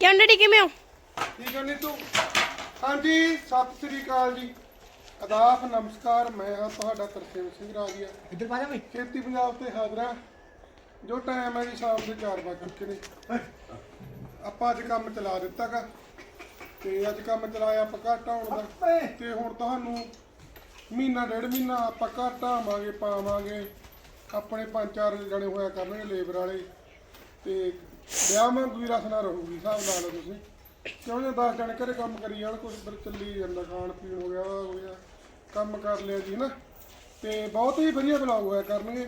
ਕਿਉਂ ਡੈਡੀ ਕਿਵੇਂ ਹੋ? ਠੀਕ ਹੈ ਨੀਤੂ? ਹਾਂਜੀ ਸਤਿ ਸ੍ਰੀ ਅਕਾਲ ਜੀ। ਆਦਾਬ ਨਮਸਕਾਰ ਮੈਂ ਹਾਂ ਤੁਹਾਡਾ ਤਰਸੇਮ ਸਿੰਘ ਰਾਜੀਆ। ਇੱਧਰ ਪਾ ਜਾ ਬਈ। ਖੇਤੀ ਪੰਜਾਬ ਤੇ ਹਾਜ਼ਰਾ ਜੋ ਟਾਈਮ ਹੈ ਜੀ ਸ਼ਾਮ ਦੇ 4 ਵਜ ਚੁੱਕੇ ਨੇ। ਆਪਾਂ ਅੱਜ ਕੰਮ ਚਲਾ ਦਿੱਤਾਗਾ ਤੇ ਅੱਜ ਕੰਮ ਚਲਾਇਆ ਆਪਾਂ ਘਰ ਢਾਉਣ ਦਾ। ਤੇ ਹੁਣ ਤੁਹਾਨੂੰ ਮਹੀਨਾ ਡੇਢ ਮਹੀਨਾ ਆਪਾਂ ਘਰ ਢਾਵਾਂਗੇ ਪਾਵਾਂਗੇ। ਆਪਣੇ ਪੰਜ ਚਾਰ ਜਣੇ ਹੋਇਆ ਕਰਨਗੇ ਲੇਬਰ ਵਾਲੇ। ਤੇ ਵਿਆਹ ਵਾਂਗੂ ਹੀ ਰਸਨਾ ਰਹੂਗੀ ਹਿਸਾਬ ਲਾ ਲਓ ਤੁਸੀਂ। ਕਿਉਂ ਜੇ 10 ਜਣੇ ਘਰੇ ਕੰਮ ਕਰੀ ਜਾਣ ਕੁਝ ਫਿਰ ਚੱਲੀ ਜਾਂਦਾ ਖਾਣ ਪੀਣ ਹੋ ਗਿਆ ਹੋ ਗਿਆ ਕੰਮ ਕਰ ਲਿਆ ਜੀ ਹਨਾ। ਤੇ ਬਹੁਤ ਹੀ ਵਧੀਆ ਬਲੌਗ ਹੋਇਆ ਕਰਨਗੇ।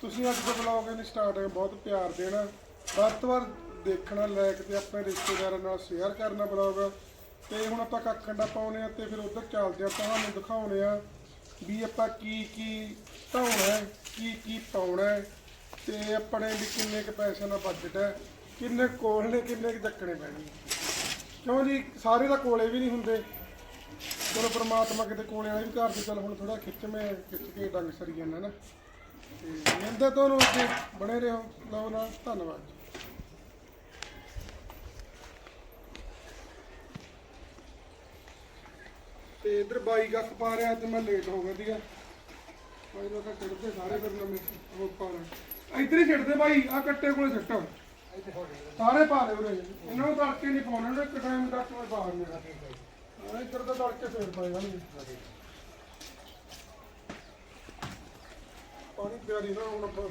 ਤੁਸੀਂ ਅੱਜ ਦਾ ਬਲੌਗ ਇਹਨੇ ਸਟਾਰਟ ਬਹੁਤ ਪਿਆਰ ਦੇਣਾ। ਵੱਧ ਤੋਂ ਵੱਧ ਦੇਖਣਾ ਲਾਇਕ ਤੇ ਆਪਣੇ ਰਿਸ਼ਤੇਦਾਰਾਂ ਨਾਲ ਸ਼ੇਅਰ ਕਰਨਾ ਬਲੌਗ ਤੇ ਹੁਣ ਆਪਾਂ ਕੱਖੰਡਾ ਪਾਉਨੇ ਆ ਤੇ ਫਿਰ ਉਧਰ ਚੱਲਦੇ ਆ ਤੁਹਾਨੂੰ ਦਿਖਾਉਣੇ ਆ ਵੀ ਆਪਾਂ ਕੀ ਕੀ ਧਾਉਣਾ ਕੀ ਕੀ ਪਾਉਣਾ ਹੈ ਤੇ ਆਪਣੇ ਵੀ ਕਿੰਨੇ ਕੁ ਪੈਸੇ ਦਾ ਬਜਟ ਹੈ, ਕਿੰਨੇ ਕੋਲ ਨੇ, ਕਿੰਨੇ ਕੁ ਚੱਕਣੇ ਪੈਣੇ ਕਿਉਂ ਜੀ, ਸਾਰੇ ਦਾ ਕੋਲੇ ਵੀ ਨਹੀਂ ਹੁੰਦੇ। ਚਲੋ ਪ੍ਰਮਾਤਮਾ ਕਿਤੇ ਕੋਲੇ ਵਾਲੇ ਵੀ ਘਰ ਦੇ ਚਲ ਹੁਣ ਥੋੜਾ ਖਿੱਚ ਮੈਂ, ਖਿੱਚ ਕੇ ਡੰਗ ਸਰੀ ਜਾਂਦਾ ਨਾ। ਤੇ ਮਿਲਦੇ ਤੁਹਾਨੂੰ ਅੱਗੇ ਬਣੇ ਰਹੋ। ਲਓ ਨਾਲ, ਧੰਨਵਾਦ ਤੇ ਇਧਰ ਬਾਈ ਗੱਖ ਪਾ ਰਿਹਾ ਤੇ ਮੈਂ ਲੇਟ ਹੋ ਗਿਆ ਸੀਗਾ। ਬਾਈ ਲੋਕ ਕੱਢਦੇ ਸਾਰੇ ਫਿਰ ਨਵੇਂ ਉਹ ਪਾ ਰਹੇ। ਇਧਰ ਹੀ ਛੱਡਦੇ ਬਾਈ, ਆ ਕੱਟੇ ਕੋਲੇ ਛੱਟੋ ਸਾਰੇ ਪਾ ਦੇ ਉਰੇ। ਇਹਨਾਂ ਨੂੰ ਤੜਕੇ ਨਹੀਂ ਪਾਉਣਾ, ਇਹਨਾਂ ਇੱਕ ਟਾਈਮ ਤੱਕ ਮੈਂ ਪਾ ਦਿੰਦਾ। ਹਾਂ, ਇੱਧਰ ਤਾਂ ਤੜਕੇ ਫੇਰ ਪਾਏ ਜਾਣਗੇ ਪਾਣੀ ਪਿਆਰੀ ਨਾ ਹੁਣ ਆਪਾਂ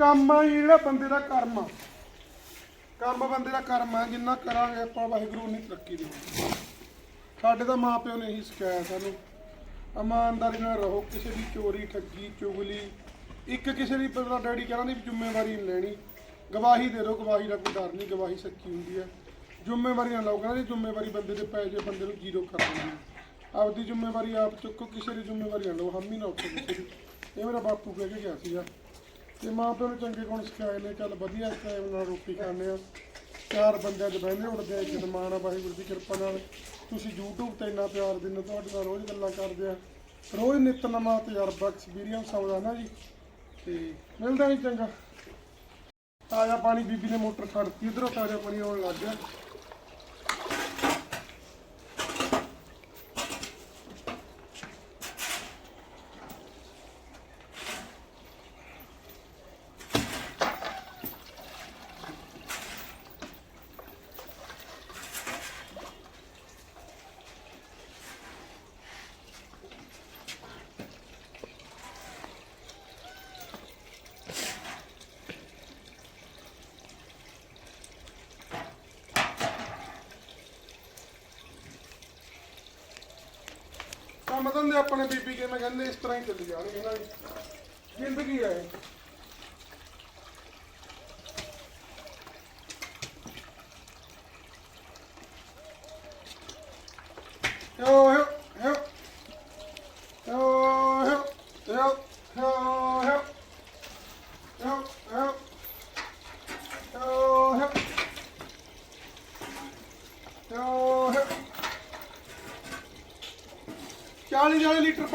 ਕੰਮ ਆ ਜੀ, ਜਿਹੜਾ ਬੰਦੇ ਦਾ ਕਰਮ ਆ। ਕੰਮ ਬੰਦੇ ਦਾ ਕਰਮ ਆ, ਜਿੰਨਾ ਕਰਾਂਗੇ ਆਪਾਂ ਵਾਹਿਗੁਰੂ ਨਹੀਂ ਤਰੱਕੀ ਦੇਣੀ ਸਾਡੇ ਤਾਂ ਮਾਪਿਓ ਨੇ ਇਹੀ ਸਿਖਾਇਆ ਸਾਨੂੰ, ਇਮਾਨਦਾਰੀ ਨਾਲ ਰਹੋ, ਕਿਸੇ ਦੀ ਚੋਰੀ, ਠੱਗੀ, ਚੁਗਲੀ, ਇੱਕ ਕਿਸੇ ਦੀ ਪਤਾ ਡੈਡੀ ਕਹਿੰਦਾ ਵੀ ਜ਼ਿੰਮੇਵਾਰੀ ਨਹੀਂ ਲੈਣੀ। ਗਵਾਹੀ ਦੇ ਦਿਓ, ਗਵਾਹੀ ਦਾ ਕੋਈ ਡਰ ਨਹੀਂ, ਗਵਾਹੀ ਸੱਚੀ ਹੁੰਦੀ ਹੈ। ਜ਼ਿੰਮੇਵਾਰੀ ਨਾ ਲਓ, ਕਹਿੰਦਾ ਜ਼ਿੰਮੇਵਾਰੀ ਬੰਦੇ ਦੇ ਪੈ ਜੇ ਬੰਦੇ ਨੂੰ ਜ਼ੀਰੋ ਕਰ ਦਿੰਦੀ ਆਪਦੀ ਜ਼ਿੰਮੇਵਾਰੀ ਆਪ ਚੁੱਕੋ, ਕਿਸੇ ਦੀ ਜ਼ਿੰਮੇਵਾਰੀ ਨਾ ਲਓ, ਹਮ ਹੀ ਨਾ ਉੱਠੋ ਕਿਸੇ ਦੀ। ਇਹ ਮੇਰਾ ਬਾਪੂ ਕਹਿ ਕੇ ਗਿਆ ਸੀਗਾ। ਤੇ ਮਾਂ ਪਿਓ ਨੇ ਚੰਗੇ ਗੁਣ ਸਿਖਾਏ ਨੇ ਚੱਲ ਵਧੀਆ ਟਾਈਮ ਨਾਲ ਰੋਟੀ ਖਾਂਦੇ ਆ। ਚਾਰ ਬੰਦਿਆਂ 'ਚ ਬਹਿੰਦੇ ਉੱਠਦੇ ਆ ਇੱਜ਼ਤ ਮਾਣ ਆ ਵਾਹਿਗੁਰੂ ਦੀ ਕਿਰਪਾ ਨਾਲ। ਤੁਸੀਂ YouTube ਤੇ ਇੰਨਾ ਪਿਆਰ ਦਿੰਦੇ, ਤੁਹਾਡੇ ਨਾਲ ਰੋਜ਼ ਗੱਲਾਂ ਕਰਦੇ ਆ। ਰੋਜ਼ ਨਿਤ ਨਵਾਂ ਤਜਰਬਾ ਐਕਸਪੀਰੀਅੰਸ ਆਉਂਦਾ ਨਾ ਜੀ। ਤੇ ਮਿਲਦਾ ਨਹੀਂ ਚੰਗਾ। ਤਾਜ਼ਾ ਪਾਣੀ ਬੀਬੀ ਨੇ ਮੋਟਰ ਛੱਡਤੀ ਉਧਰੋਂ ਤਾਜ਼ਾ ਪਾਣੀ ਆਉਣ ਲੱਗ ਗਿਆ। ਕੰਮ ਧੰਦੇ ਆਪਣੇ ਬੀਬੀ ਕਿਵੇਂ ਕਹਿੰਦੇ ਇਸ ਤਰ੍ਹਾਂ ਹੀ ਚੱਲੀ ਜਾਣਗੇ ਇਹਨਾਂ ਦੀ ਜ਼ਿੰਦਗੀ ਹੈ ਇਹ।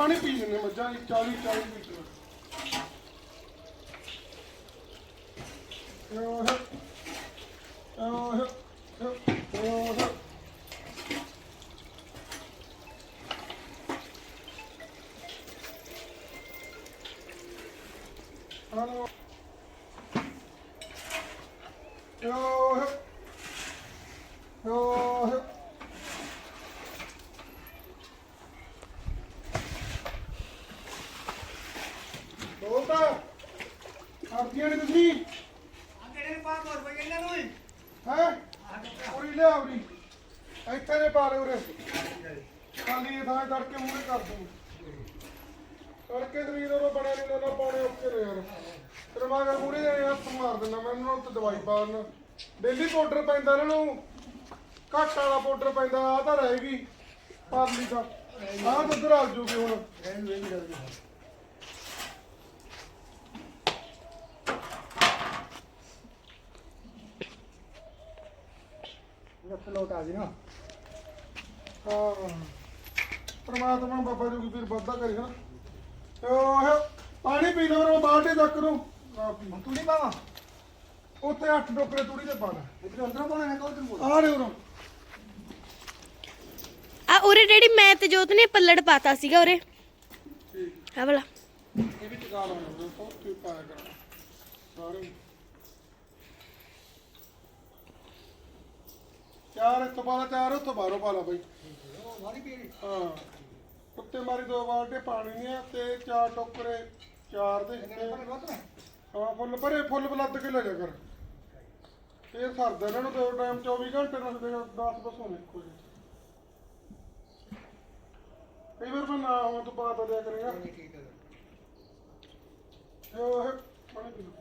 ਪਾਣੀ ਪੀ ਲੈਂਦੇ ਮੱਝਾਂ ਜੀ 40 40 ਲੀਟਰ। ਯੋ ਹੈ ਯੋ ਹੈ ਯੋ ਹੈ ਹਲੋ ਯੋ ਹੈ ਯੋ ਹੈ ਬੋਲਤਾ ਕਰਦੀਆਂ ਨੇ ਤੁਸੀਂ ਅੰਗੜੇ ਪਾ ਕੋਰ ਬਈ ਇਹਨਾਂ ਨੂੰ ਹੀ ਹੈ ਪੂਰੀ ਲਿਆ ਉਰੀ ਇੱਥੇ ਨੇ ਪਾ ਲੈ ਉਰੇ ਖਾਲੀ ਇਹ ਥਾਂ ਕਰਕੇ ਮੂਹਰੇ ਕਰ ਦੂੰ ਤੜਕੇ ਸਰੀਰ ਉਹ ਬਣਿਆ ਨਹੀਂ ਨਾ ਪਾਉਣੇ ਔਖੇ ਨੇ ਯਾਰ ਤੇਰੇ ਮਗਰ ਮੂਹਰੇ ਦੇ ਹੱਥ ਮਾਰ ਦਿੰਦਾ ਮੈਂ ਇਹਨਾਂ ਨੂੰ ਉੱਤੇ ਦਵਾਈ ਪਾ ਦਿੰਦਾ ਡੇਲੀ ਪਾਊਡਰ ਪੈਂਦਾ ਇਹਨਾਂ ਨੂੰ। ਘੱਟ ਵਾਲਾ ਪਾਊਡਰ ਪੈਂਦਾ ਆ ਤਾਂ ਰਹੇਗੀ ਪਰਲੀ ਦਾ ਆਹ ਤਾਂ ਉਧਰ ਆ ਜੂਗੀ ਹੁਣ। ਲੱਤ ਲੋਟ ਆ ਗਈ ਨਾ। ਹਾਂ। ਪਰਮਾਤਮਾ ਬਾਬਾ ਜੀ ਵੀਰ ਵਾਧਾ ਕਰੀ ਨਾ ਤੇ ਉਹ ਪਾਣੀ ਪੀ ਉਹ ਬਾਲਟੀ ਚੱਕ ਨੂੰ। ਤੂੰ ਨਹੀਂ ਪਾਵਾ? ਉੱਥੇ ਅੱਠ ਟੋਕਰੇ ਤੂੜੀ ਦੇ ਪਾਣਾ ਇਧਰ ਅੰਦਰੋਂ ਪਾਉਣਾ ਹੈ ਕਿ ਉਧਰ ਬੋਲ ਆ ਰੇ ਉਰੋਂ। ਆ ਉਰੇ ਡੈਡੀ ਮੈਂ ਤੇ ਜੋਤ ਨੇ ਪੱਲੜ ਪਾਤਾ ਸੀਗਾ ਉਰੇ। ਠੀਕ। ਆ ਵਾਲਾ। ਇਹ ਵੀ ਟਿਕਾ ਲਾਉਣਾ ਉਹ ਤੇ ਪਾਇਆ ਕਰਨਾ ਸਾਰੇ। ਚਾਰ ਤੋਂ ਬਾਅਦ ਚਾਰ ਉੱਥੋਂ ਬਾਹਰੋਂ ਪਾ ਲਾ ਬਈ। ਉਹ ਮਾਰੀ ਪੀੜੀ ਹਾਂ। ਉੱਤੇ ਮਾਰੀ ਦੋ ਬਾਲਟੇ ਪਾਣੀ ਦੀਆਂ ਤੇ ਚਾਰ ਟੋਕਰੇ ਚਾਰ ਦੇ ਹਾਂ ਫੁੱਲ ਭਰੇ ਫੁੱਲ ਬਲੱਦ ਕੇ ਲੈ ਜਾ ਕਰ। ਇਹ ਸਰਦਾ ਇਹਨਾਂ ਨੂੰ ਦੋ ਟਾਈਮ 24 ਘੰਟੇ ਨਾਲ ਦੇ 10 ਬਸ ਹੋਣੇ ਕੋਈ ਕਈ ਵਾਰ ਮੈਂ ਨਾ ਹੋਂ ਤੋਂ ਬਾਅਦ ਦਿਆ ਕਰੇਗਾ। ਠੀਕ ਹੈ। ਇਹ ਉਹ ਪਾਣੀ ਪੀ ਲਓ।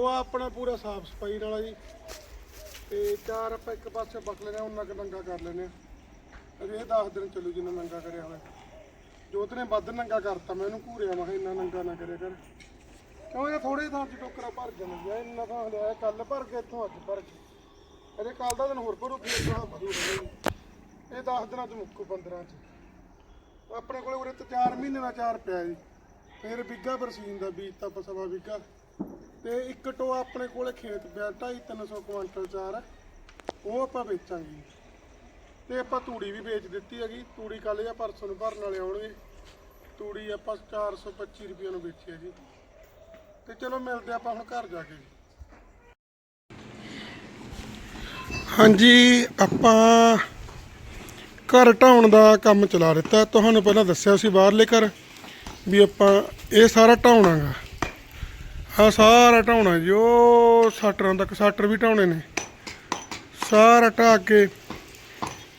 ਟੋਆ ਆਪਣਾ ਪੂਰਾ ਸਾਫ਼ ਸਫ਼ਾਈ ਵਾਲਾ ਜੀ। ਤੇ ਚਾਰ ਆਪਾਂ ਇੱਕ ਪਾਸੇ ਬਕ ਲੈਣੇ ਉਹਨਾਂ ਕ ਨੰਗਾ ਕਰ ਲੈਣੇ ਅਜੇ ਇਹ 10 ਦਿਨ ਚੱਲੂ ਜਿੰਨਾ ਨੰਗਾ ਕਰਿਆ ਹੋਇਆ। ਜੋਤ ਨੇ ਵੱਧ ਨੰਗਾ ਕਰਤਾ, ਮੈਂ ਇਹਨੂੰ ਘੂਰਿਆ, ਮੈਂ ਕਿਹਾ ਇੰਨਾ ਨੰਗਾ ਨਾ ਕਰਿਆ ਕਰ। ਕਿਉਂ ਇਹ ਥੋੜੇ ਥਾਂ ਚ ਟੋਕਰਾ ਭਰ ਜਾਣਾ ਗਿਆ ਇੰਨਾ ਥਾਂ ਲਿਆ ਕੱਲ ਭਰ ਕੇ ਇੱਥੋਂ ਅੱਜ ਭਰ ਕੇ। ਅਜੇ ਕੱਲ ਦਾ ਦਿਨ ਹੋਰ ਭਰੂ, ਫੇਰ ਥਾਂ ਭਰੂ ਇਹ 10 ਦਿਨਾਂ ਚ ਮੁੱਕੂ 15 ਚ। ਆਪਣੇ ਕੋਲੇ ਉਰੇ ਤੇ 4 ਮਹੀਨੇ ਦਾ ਚਾਰ ਪਿਆ ਜੀ। ਫਿਰ ਬਿੱਗਾ ਬਰਸੀਨ ਦਾ ਬੀਜ ਤਾਂ ਆਪਾਂ ਸਵਾ ਬਿੱਗਾ ਤੇ ਇੱਕ ਟੋਆ ਆਪਣੇ ਕੋਲੇ ਖੇਤ ਪਿਆ 2.5 300 ਕੁਇੰਟਲ ਚਾਰ। ਹੈ ਉਹ ਆਪਾਂ ਵੇਚਾਂਗੇ। ਤੇ ਆਪਾਂ ਤੂੜੀ ਵੀ ਵੇਚ ਦਿੱਤੀ ਹੈਗੀ। ਤੂੜੀ ਕੱਲ ਜਾਂ ਪਰਸੋਂ ਨੂੰ ਭਰਨ ਵਾਲੇ ਆਉਣਗੇ। ਤੂੜੀ ਆਪਾਂ 425 ਰੁਪਏ ਨੂੰ ਵੇਚੀ ਹੈ ਜੀ। ਤੇ ਚਲੋ ਮਿਲਦੇ ਆਪਾਂ ਹੁਣ ਘਰ ਜਾ ਕੇ ਜੀ। ਹਾਂਜੀ, ਆਪਾਂ ਘਰ ਢਾਉਣ ਦਾ ਕੰਮ ਚਲਾ ਦਿੱਤਾ। ਤੁਹਾਨੂੰ ਪਹਿਲਾਂ ਦੱਸਿਆ ਸੀ ਬਾਹਰਲੇ ਘਰ ਵੀ ਆਪਾਂ ਇਹ ਸਾਰਾ ਢਾਉਣਾਗਾ ਆ ਸਾਰਾ ਢਾਉਣਾ ਜੀ, ਉਹ ਸਟਰਾਂ ਤੱਕ ਸਟਰ ਵੀ ਢਾਉਣੇ ਨੇ। ਸਾਰਾ ਢਾ ਕੇ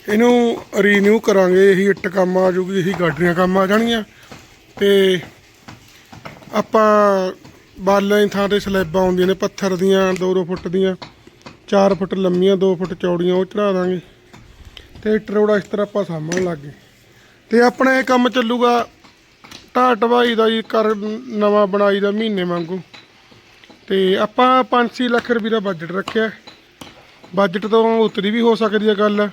ਇਹਨੂੰ ਰੀਨਿਊ ਕਰਾਂਗੇ, ਇਹੀ ਇੱਟ ਕੰਮ ਆ ਜੂਗੀ, ਇਹੀ ਗਾਡਰੀਆਂ ਕੰਮ ਆ ਜਾਣਗੀਆਂ। ਤੇ ਆਪਾਂ ਬਾਲਾਂ ਦੀ ਥਾਂ ਤੇ ਸਲੈਬਾਂ ਆਉਂਦੀਆਂ ਨੇ, ਪੱਥਰ ਦੀਆਂ 2-2 ਫੁੱਟ ਦੀਆਂ 4 ਫੁੱਟ ਲੰਮੀਆਂ 2 ਫੁੱਟ ਚੌੜੀਆਂ, ਉਹ ਚੜਾ ਦਾਂਗੇ। ਤੇ ਟਰੋੜਾ ਇਸ ਤਰ੍ਹਾਂ ਆਪਾਂ ਸਾਂਭਣ ਲੱਗ ਗਏ। ਤੇ ਆਪਣਾ ਇਹ ਕੰਮ ਚੱਲੂਗਾ, ਢਾਹ ਢਵਾਈ ਦਾ ਜੀ, ਕਰ ਨਵਾਂ ਬਣਾਈ ਦਾ ਮਹੀਨੇ ਵਾਂਗੂ। ਤੇ ਆਪਾਂ 5-6 ਲੱਖ ਰੁਪਏ ਦਾ ਬਜਟ ਰੱਖਿਆ। ਬਜਟ ਤੋਂ ਉਤਰੀ ਵੀ ਹੋ ਸਕਦੀ ਹੈ ਗੱਲ।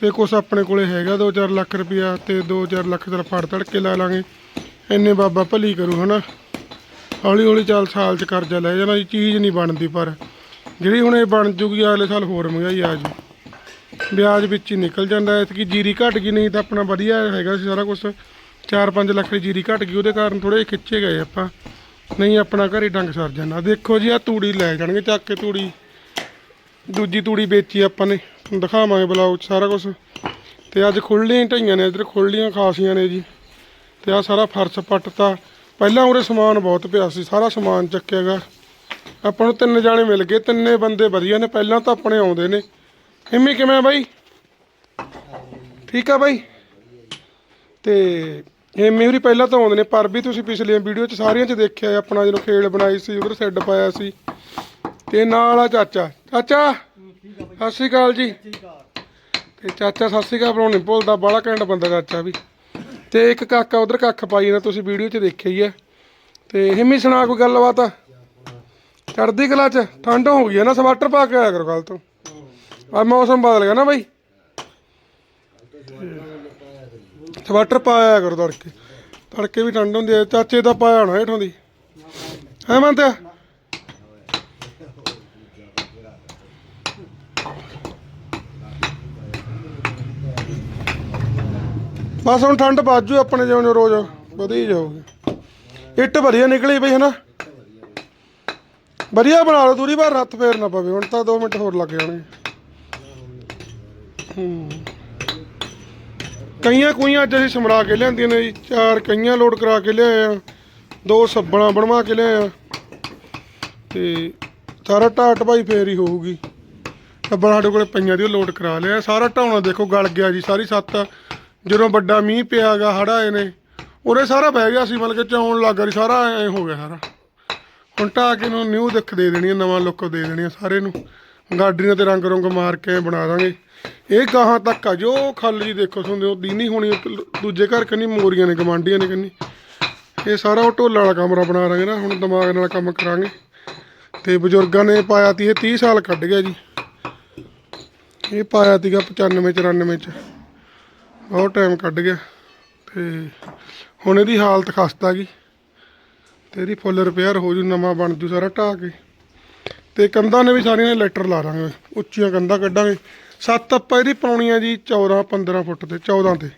ਤੇ ਕੁਛ ਆਪਣੇ ਕੋਲੇ ਹੈਗਾ 2-4 ਲੱਖ ਰੁਪਇਆ ਤੇ 2-4 ਲੱਖ ਦਾ ਫੜ ਤੜ ਕੇ ਲਾ ਲਾਂਗੇ। ਇੰਨੇ ਬਾਬਾ ਭਲੀ ਕਰੂ, ਹਨਾ? ਹੌਲੀ ਹੌਲੀ ਚੱਲ ਸਾਲ ਚ ਕਰਜ਼ਾ ਲੈ ਜਾਣਾ ਜੀ ਚੀਜ਼ ਨਹੀਂ ਬਣਦੀ ਪਰ। ਜਿਹੜੀ ਹੁਣ ਇਹ ਬਣ ਜੂਗੀ, ਅਗਲੇ ਸਾਲ ਹੋਰ ਮਹਿੰਗਾਈ ਆ ਜੂ। ਵਿਆਜ ਵਿੱਚ ਹੀ ਨਿਕਲ ਜਾਂਦਾ ਐ ਕਿ ਜੀਰੀ ਘਟ ਗਈ, ਨਹੀਂ ਤਾਂ ਆਪਣਾ ਵਧੀਆ ਹੈਗਾ ਸੀ ਸਾਰਾ ਕੁਝ 4-5 ਲੱਖ ਦੀ ਜੀਰੀ ਘਟ ਗਈ, ਉਹਦੇ ਕਾਰਨ ਥੋੜੇ ਖਿੱਚੇ ਗਏ ਆਪਾਂ। ਨਹੀਂ, ਆਪਣਾ ਘਰੇ ਡੰਗ ਸਰ ਜਾਂਦਾ। ਦੇਖੋ ਜੀ ਆ ਤੂੜੀ ਲੈ ਜਾਣਗੇ, ਚੱਕ ਕੇ ਤੂੜੀ। ਦੂਜੀ ਤੂੜੀ ਵੇਚੀ ਆਪਾਂ ਨੇ। ਤੁਹਾਨੂੰ ਦਿਖਾਵਾਂਗੇ ਬਲੌਗ ਸਾਰਾ ਕੁਝ ਤੇ ਅੱਜ ਖੁੱਲੀਆਂ ਢਾਈਆਂ ਨੇ, ਇਧਰ ਖੁੱਲੀਆਂ ਖਾਸੀਆਂ ਨੇ ਜੀ। ਤੇ ਆ ਸਾਰਾ ਫਰਸ਼ ਪੱਟਤਾ। ਪਹਿਲਾਂ ਉਰੇ ਸਮਾਨ ਬਹੁਤ ਪਿਆ ਸੀ, ਸਾਰਾ ਸਮਾਨ ਚੱਕਿਆਗਾ ਆਪਾਂ ਨੂੰ ਤਿੰਨ ਜਾਣੇ ਮਿਲ ਗਏ, ਤਿੰਨੇ ਬੰਦੇ ਵਧੀਆ ਨੇ, ਪਹਿਲਾਂ ਤਾਂ ਆਪਣੇ ਆਉਂਦੇ ਨੇ। ਹਿੰਮੀ ਕਿਵੇਂ ਆ ਬਾਈ? ਠੀਕ ਆ ਬਾਈ? ਤੇ ਹਿੰਮੀ ਹੋਰੀ ਪਹਿਲਾਂ ਤਾਂ ਆਉਂਦੇ ਨੇ, ਪਰ ਵੀ ਤੁਸੀਂ ਪਿਛਲੀਆਂ ਵੀਡੀਓ 'ਚ ਸਾਰੀਆਂ 'ਚ ਦੇਖਿਆ ਆਪਣਾ ਜਦੋਂ ਖੇਲ ਬਣਾਈ ਸੀ, ਉਧਰ ਸੈੱਡ ਪਾਇਆ ਸੀ। ਤੇ ਨਾਲ ਆ ਚਾਚਾ। ਚਾਚਾ, ਸਤਿ ਸ਼੍ਰੀ ਅਕਾਲ ਜੀ। ਤੇ ਚਾਚਾ ਸਤਿ ਸ਼੍ਰੀ ਅਕਾਲ ਬਣਾਉਣੀ ਭੁੱਲਦਾ ਬੜਾ ਘੈਂਟ ਬੰਦਾ ਚਾਚਾ ਵੀ। ਤੇ ਇੱਕ ਕਾਕਾ, ਉਧਰ ਕੱਖ ਪਾਈ ਨਾ ਤੁਸੀਂ ਵੀਡੀਓ 'ਚ ਦੇਖਿਆ ਹੀ ਹੈ। ਤੇ ਹਿੰਮੀ, ਸੁਣਾ ਕੋਈ ਗੱਲਬਾਤ? ਆ ਚੜਦੀ ਕਲਾ 'ਚ, ਠੰਡ ਹੋ ਗਈ ਹੈ ਨਾ, ਸਵਾਟਰ ਪਾ ਕੇ ਆਇਆ ਕਰੋ ਕੱਲ ਤੋਂ। ਆ ਮੌਸਮ ਬਦਲ ਗਿਆ ਨਾ ਬਾਈ। ਸਵਾਟਰ ਪਾਇਆ ਕਰੋ ਤੜਕੇ। ਤੜਕੇ ਵੀ ਠੰਡ ਹੁੰਦੀ ਹੈ, ਚਾਚੇ ਦਾ ਪਾਇਆ ਹੋਣਾ ਹੇਠੋਂ ਦੀ। ਹੈ ਮੰਨਦੇ ਬਸ ਹੁਣ ਠੰਡ ਬਾਜੂ ਆਪਣੇ ਜਿਉਂ ਰੋਜ਼ ਵਧੀ ਜਾਊਗੀ। ਇੱਟ ਵਧੀਆ ਨਿਕਲੀ ਬਈ ਹਨਾ ਵਧੀਆ ਬਣਾ ਲਓ ਦੂਰੀ ਬਾਹਰ ਹੱਥ ਫੇਰ ਨਾ ਪਵੇ। ਹੁਣ ਤਾਂ 2 ਮਿੰਟ ਹੋਰ ਲੱਗ ਜਾਣਗੇ। ਹੂੰ। ਕਈਆਂ ਕੁਈਆਂ ਅੱਜ ਅਸੀਂ ਸਮਰਾ ਕੇ ਲਿਆਂਦੀਆਂ ਨੇ ਜੀ, ਚਾਰ ਕਈਆਂ ਲੋਡ ਕਰਾ ਕੇ ਲਿਆਏ ਆ, ਦੋ ਸੱਬਣਾ ਬਣਵਾ ਕੇ ਲਿਆਏ ਆ। ਤੇ ਸਾਰਾ ਢਾਟ ਭਾਈ ਫੇਰ ਹੀ ਹੋਊਗੀ। ਸੱਬਣ ਸਾਡੇ ਕੋਲੇ ਪਈਆਂ ਦੀ ਉਹ ਲੋਡ ਕਰਾ ਲਿਆ, ਸਾਰਾ ਢਾਉਣਾ ਦੇਖੋ ਗਲ ਗਿਆ ਜੀ, ਸਾਰੀ ਸੱਤ। ਜਦੋਂ ਵੱਡਾ ਮੀਂਹ ਪਿਆਗਾ ਹੜ ਆਏ ਨੇ ਉਹਨੇ ਸਾਰਾ ਬਹਿ ਗਿਆ ਸੀ, ਮਤਲਬ ਕਿ ਚੌਣ ਲੱਗ ਗਈ ਸਾਰਾ ਐ ਹੋ ਗਿਆ ਸਾਰਾ। ਹੁਣ ਢਾਹ ਕੇ ਨੂੰ ਨਿਊ ਦਿੱਖ ਦੇ ਦੇਣੀ ਨਵਾਂ ਲੁੱਕ ਦੇ ਦੇਣੀ ਆ ਸਾਰੇ ਨੂੰ। ਗਾਡਰੀਆਂ ਤੇ ਰੰਗ ਰੰਗ ਮਾਰ ਕੇ ਐਂ ਬਣਾ ਦਾਂਗੇ। ਇਹ ਗਾਹਾਂ ਤੱਕ ਆ ਜੋ ਖਾਲੀ ਜੀ ਦੇਖੋ ਸੁਣਦੇ ਹੋ, ਦੀਨੀ ਹੋਣੀ ਦੂਜੇ ਘਰ ਕੰਨੀ ਮੋਰੀਆਂ ਨੇ ਗਵਾਂਡੀਆਂ ਨੇ ਕੰਨੀ। ਇਹ ਸਾਰਾ ਉਹ ਢੋਲਾ ਵਾਲਾ ਕਮਰਾ ਬਣਾ ਲਾਂਗੇ ਨਾ, ਹੁਣ ਦਿਮਾਗ ਨਾਲ ਕੰਮ ਕਰਾਂਗੇ। ਤੇ ਬਜ਼ੁਰਗਾਂ ਨੇ ਪਾਇਆ ਤੀ ਇਹ 30 ਸਾਲ ਕੱਢ ਗਿਆ ਜੀ। ਇਹ ਪਾਇਆ ਤੀਗਾ 95 94 ਚ। ਬਹੁਤ ਟਾਈਮ ਕੱਢ ਗਿਆ। ਤੇ ਹੁਣ ਇਹਦੀ ਹਾਲਤ ਖਸਤਾ ਗਈ ਤੇ ਇਹਦੀ ਫੁੱਲ ਰਿਪੇਅਰ ਹੋ ਜੂ, ਨਵਾਂ ਬਣ ਜੂ ਸਾਰਾ ਢਾਹ ਕੇ। ਤੇ ਕੰਧਾਂ ਨੇ ਵੀ ਸਾਰੀਆਂ ਨੇ ਲੈਟਰ ਲਾ ਦਾਂਗੇ। ਉੱਚੀਆਂ ਕੰਧਾਂ ਕੱਢਾਂਗੇ। ਸੱਤ ਆਪਾਂ ਇਹਦੀ ਪਾਉਣੀ ਆ ਜੀ 14 15 ਫੁੱਟ ਤੇ 14 ਤੇ।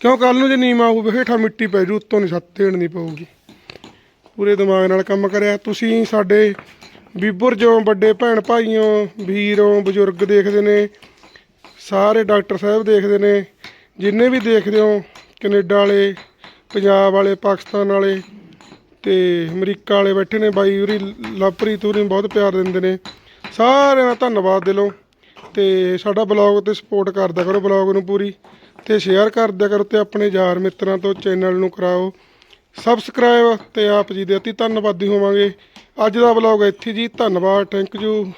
ਕਿਉਂ ਕੱਲ ਨੂੰ ਜੇ ਨੀਵਾਂ ਹੋਊ ਹੇਠਾਂ ਮਿੱਟੀ ਪੈ ਜੂ, ਉੱਤੋਂ ਨਹੀਂ, ਸੱਤ ਦੇਣ ਨਹੀਂ ਪਊਗੀ। ਪੂਰੇ ਦਿਮਾਗ ਨਾਲ ਕੰਮ ਕਰਿਆ। ਤੁਸੀਂ ਸਾਡੇ ਬੀਬਰ ਜੋ ਵੱਡੇ ਭੈਣ ਭਾਈਓ, ਵੀਰੋ, ਬਜ਼ੁਰਗ ਦੇਖਦੇ ਨੇ, ਸਾਰੇ ਡਾਕਟਰ ਸਾਹਿਬ ਦੇਖਦੇ ਨੇ, ਜਿੰਨੇ ਵੀ ਦੇਖਦੇ ਹੋ, ਕੈਨੇਡਾ ਵਾਲੇ, ਪੰਜਾਬ ਵਾਲੇ, ਪਾਕਿਸਤਾਨ ਵਾਲੇ ਤੇ ਅਮਰੀਕਾ ਵਾਲੇ ਬੈਠੇ ਨੇ, ਬਾਈ ਉਰੀ ਲਵਪ੍ਰੀਤ ਉਰੀ ਬਹੁਤ ਪਿਆਰ ਦਿੰਦੇ ਨੇ। ਸਾਰਿਆਂ ਦਾ ਧੰਨਵਾਦ ਦਿਲੋਂ। ਤੇ ਸਾਡਾ ਬਲੌਗ ਤੇ ਸਪੋਰਟ ਕਰਦਿਆ ਕਰੋ ਬਲੌਗ ਨੂੰ ਪੂਰੀ ਤੇ ਸ਼ੇਅਰ ਕਰਦਿਆ ਕਰੋ ਤੇ ਆਪਣੇ ਯਾਰ ਮਿੱਤਰਾਂ ਤੋਂ ਚੈਨਲ ਨੂੰ ਕਰਾਓ। ਸਬਸਕ੍ਰਾਈਬ ਤੇ ਆਪ ਜੀ ਦੇ ਅਤੀ ਧੰਨਵਾਦੀ ਹੋਵਾਂਗੇ। ਅੱਜ ਦਾ ਬਲੌਗ ਇੱਥੇ ਜੀ। ਧੰਨਵਾਦ। Thank you